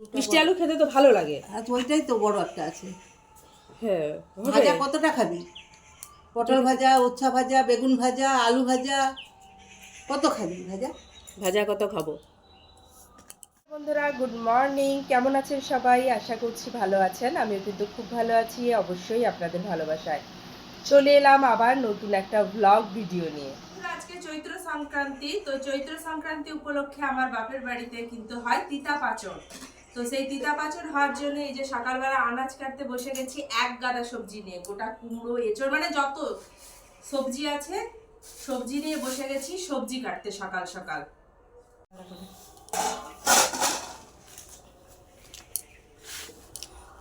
মিষ্টি আলু খেতে তো ভালো লাগে। আর ওইটাই তো বড় একটা আছে। হ্যাঁ ভাজা কতটা খাবি? পটল ভাজা উচ্ছা ভাজা বেগুন ভাজা আলু ভাজা কত খাবি ভাজা? ভাজা কত খাব? বন্ধুরা গুড মর্নিং। কেমন আছেন সবাই? আশা করছি ভালো আছেন। আমিও কিন্তু খুব ভালো আছি। অবশ্যই আপনাদের ভালোবাসায়। চলে এলাম আবার নতুন একটা ব্লগ ভিডিও নিয়ে। আজকে চৈত্র সংক্রান্তি। তো চৈত্র সংক্রান্তি উপলক্ষে আমার বাপের বাড়িতে কিন্তু হয় তিতা পাচন তো সেই তিতা পাচন হওয়ার জন্য এই যে সকালবেলা আনাজ কাটতে বসে গেছি, এক গাদা সবজি নিয়ে, গোটা কুমড়ো, এঁচড় মানে যত সবজি আছে, সবজি নিয়ে বসে গেছি, সবজি কাটতে সকাল সকাল।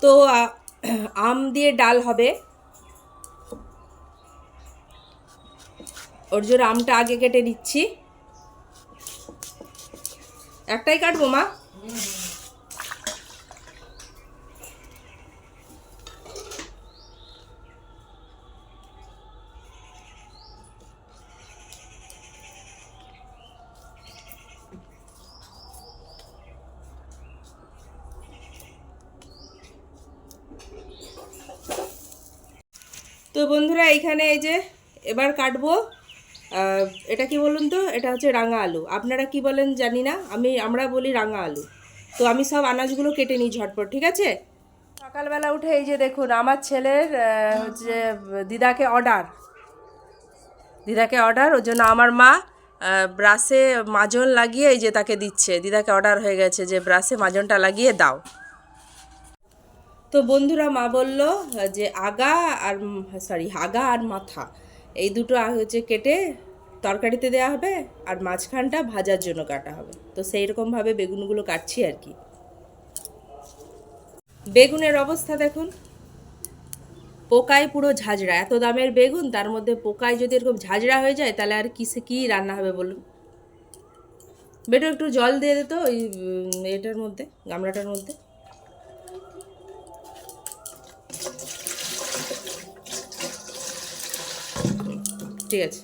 তো আম দিয়ে ডাল হবে। ওর জন্য আমটা আগে কেটে নিচ্ছি। একটাই কাটবো মা? বন্ধুরা, এইখানে এই যে এবার কাটবো। এটা কি বলুন তো? এটা হচ্ছে রাঙা আলু। আপনারা কি বলেন জানি না। আমি, আমরা বলি রাঙা আলু। তো আমি সব আনাজগুলো কেটে নিই ঝটপট, ঠিক আছে? সকালবেলা উঠে এই যে দেখুন, আমার ছেলের হচ্ছে দিদাকে অর্ডার দিদাকে অর্ডার ওর জন্য আমার মা ব্রাশে মাজন লাগিয়ে এই যে তাকে দিচ্ছে। দিদাকে অর্ডার হয়ে গেছে যে ব্রাশে মাজনটা লাগিয়ে দাও। তো বন্ধুরা মা বলল, যে আগা আর সরি আগা আর মাথা, এই দুটো হচ্ছে কেটে তরকারিতে দেওয়া হবে আর মাঝখানটা ভাজার জন্য কাটা হবে। তো সেই রকমভাবে বেগুনগুলো কাটছি আর কি। বেগুনের অবস্থা দেখুন। পোকায় পুরো ঝাঁঝরা। এত দামের বেগুন, তার মধ্যে পোকায় যদি এরকম ঝাঁঝরা হয়ে যায়, তাহলে আর কিসে কী রান্না হবে বলুন? বেটো একটু জল দিয়ে দিত ওই এটার মধ্যে, গামলাটার মধ্যে। ঠিক আছে।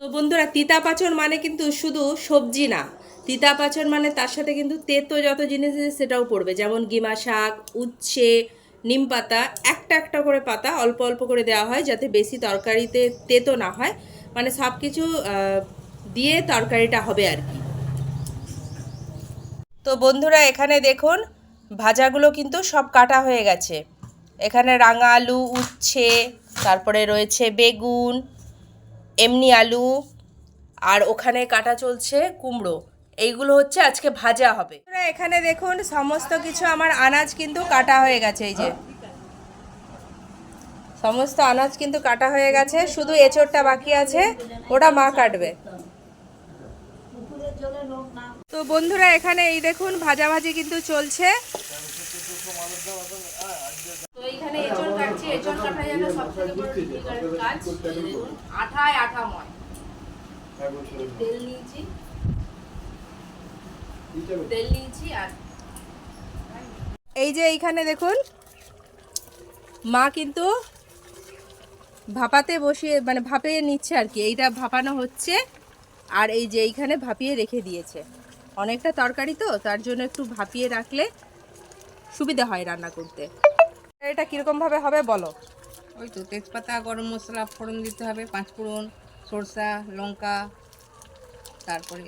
তো বন্ধুরা, তিতা পাচন মানে কিন্তু শুধু সবজি না। তিতা পাচন মানে তার সাথে কিন্তু তেতো যত জিনিস আছে সেটাও পড়বে। যেমন গিমা শাক, উচ্ছে, নিম পাতা, একটা একটা করে পাতা অল্প অল্প করে দেওয়া হয় যাতে বেশি তরকারিতে তেতো না হয়। মানে সব কিছু দিয়ে তরকারিটা হবে আর কি। তো বন্ধুরা, এখানে দেখুন, ভাজাগুলো কিন্তু সব কাটা হয়ে গেছে। এখানে রাঙা আলু, উচ্ছে, তারপরে রয়েছে বেগুন, এমনি আলু, আর ওখানে কাটা চলছে কুমড়ো। এইগুলো হচ্ছে আজকে ভাজা হবে। এখানে দেখুন, সমস্ত কিছু আমার আনাজ কিন্তু কাটা হয়ে গেছে, এই যে। সমস্ত আনাজ কিন্তু কাটা হয়ে গেছে, শুধু এঁচড়টা বাকি আছে, ওটা মা কাটবে। তো বন্ধুরা, এখানে এই দেখুন, ভাজাভাজি কিন্তু চলছে তো এইখানে এঁচড় কাটছি এঁচড় কাটা যেন সবথেকে বড় difficult কাজ আঠায় আঠাময় তেল নিয়েছি। তেল নিয়েছি আর এই যে এইখানে দেখুন মা কিন্তু ভাপাতে বসিয়ে মানে ভাপিয়ে নিচ্ছে আর কি। এইটা ভাপানো হচ্ছে আর এই যে এইখানে ভাপিয়ে রেখে দিয়েছে। অনেকটা তরকারি তো তার জন্য একটু ভাপিয়ে রাখলে সুবিধা হয় রান্না করতে। এটা কীরকম ভাবে হবে বলো? ওই তো তেজপাতা গরম মশলা ফোড়ন দিতে হবে পাঁচ ফোড়ন সরষা লঙ্কা তারপরে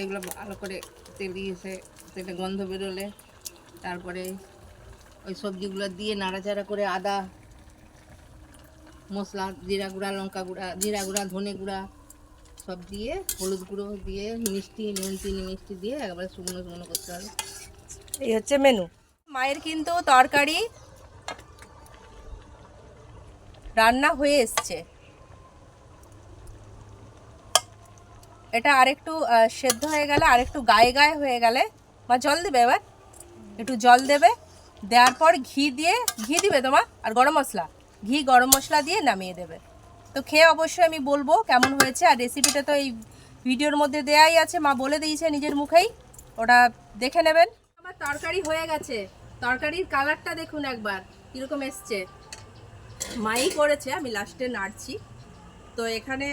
এগুলো ভালো করে তেল দিয়েছে তেলে গন্ধ বেরোলে। তারপরে ওই সবজিগুলো দিয়ে নাড়াচাড়া করে আদা মশলা জিরা গুঁড়া লঙ্কা গুঁড়া জিরা গুঁড়া ধনে গুঁড়া সব দিয়ে হলুদ গুঁড়ো দিয়ে মিষ্টি নুন চিনি মিষ্টি দিয়ে একবারে শুকনো শুকনো করতে হবে। এই হচ্ছে মেনু মায়ের কিন্তু তরকারি রান্না হয়ে এসছে। এটা আরেকটু সেদ্ধ হয়ে গেলে, আরেকটু গায়ে গায়ে হয়ে গেলে, মা জল দেবে এবার? একটু জল দেবে, দেওয়ার পর ঘি দিয়ে, ঘি দিবে তোমার? আর গরম মশলা। ঘি, গরম মশলা দিয়ে নামিয়ে দেবে। তো খেয়ে অবশ্যই আমি বলব কেমন হয়েছে, আর রেসিপিটা তো এই ভিডিওর মধ্যে দেয়াই আছে। মা বলে দিয়েছে নিজের মুখেই, ওটা দেখে নেবেন। আমার তরকারি হয়ে গেছে। তরকারির কালারটা দেখুন একবার, কীরকম এসছে। মাই করেছে আমি লাস্টে নাড়ছি। তো এখানে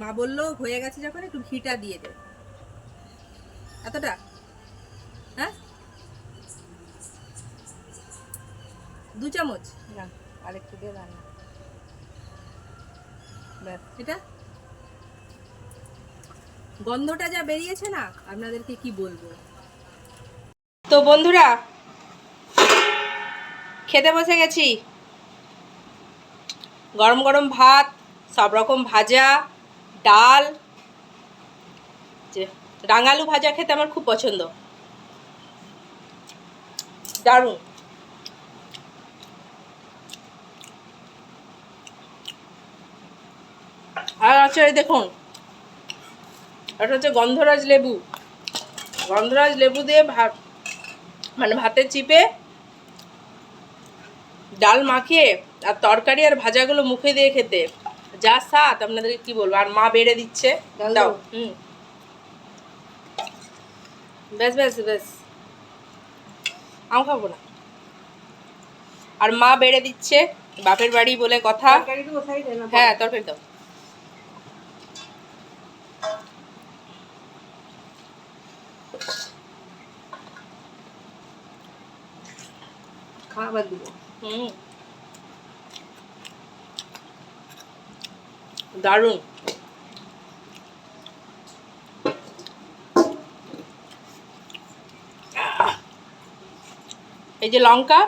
মা বলল হয়ে গেছে যখন একটু ঘিটা দিয়ে দে। এতটা? হ্যাঁ? দু চামচ? না আরেকটু দিয়ে রান্না। ব্যাস এটা? গন্ধটা যা বেরিয়েছে না আপনাদেরকে কি বলব? তো বন্ধুরা খেতে বসে গেছি। গরম গরম ভাত, সব রকম ভাজা, ডাল। রাঙালু ভাজা খেতে আমার খুব পছন্দ। দারুণ। আর আছে দেখুন এটা হচ্ছে গন্ধরাজ লেবু। গন্ধরাজ লেবু দিয়ে ভাত মানে ভাতের চিপে ডাল মাখিয়ে আর তরকারি আর ভাজাগুলো মুখে দিয়ে খেতে। যা স্বাদ আপনাদেরকে কি বলব? আর মা বেড়ে দিচ্ছে। দাও। হুম। বেশ বেশ বেশ আম খাব না। আর মা বেড়ে দিচ্ছে। বাপের বাড়ি বলে কথা। হ্যাঁ তরকারি দাও। খাবার দিব। হুম। দারুণ। এই যে লঙ্কা।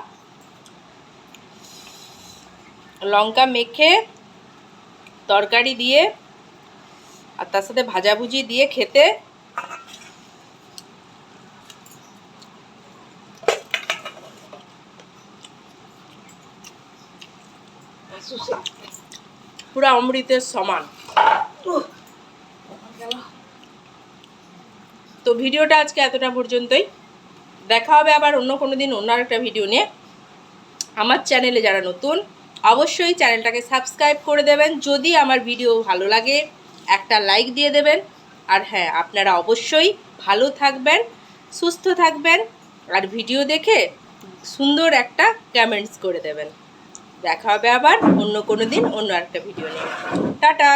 লঙ্কা মেখে তরকারি দিয়ে আর তার সাথে ভাজাভুজি দিয়ে খেতে। পুরো অমৃতের সমান। তো ভিডিওটা আজকে এতটা পর্যন্তই। দেখা হবে আবার অন্য কোনো দিন, অন্য একটা ভিডিও নিয়ে। আমার চ্যানেলে যারা নতুন, অবশ্যই চ্যানেলটাকে সাবস্ক্রাইব করে দেবেন। যদি আমার ভিডিও ভালো লাগে, একটা লাইক দিয়ে দেবেন। আর হ্যাঁ আপনারা অবশ্যই ভালো থাকবেন, সুস্থ থাকবেন, আর ভিডিও দেখে সুন্দর একটা কমেন্টস করে দেবেন। দেখা হবে আবার অন্য কোনো দিন অন্য একটা ভিডিও নিয়ে। টাটা!